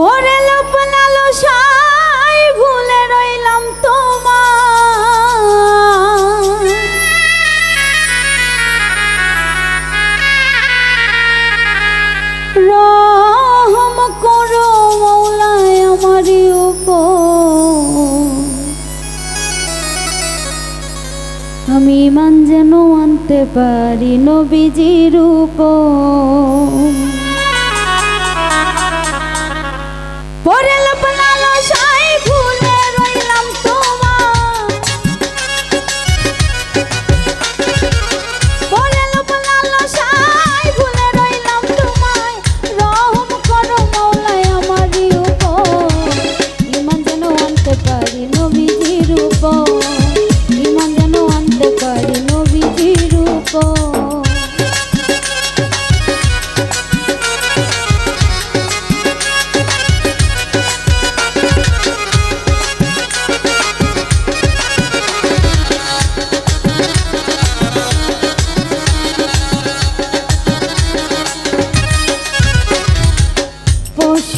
ভরে লোপনালো সাই, ভুলে রইলাম তোমার। রহম করো মৌলায় আমার আমি মান যেন আনতে পারি নবীজির উপর। Bora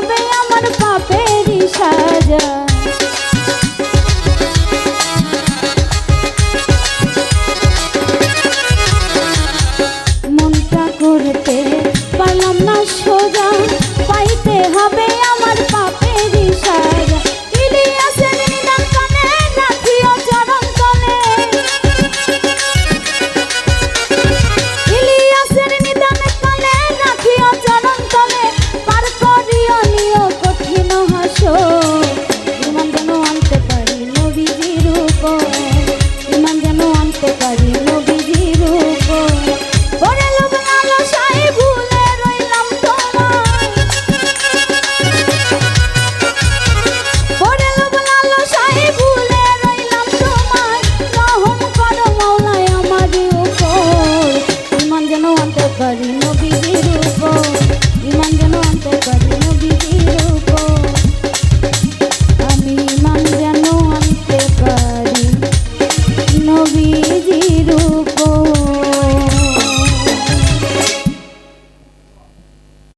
também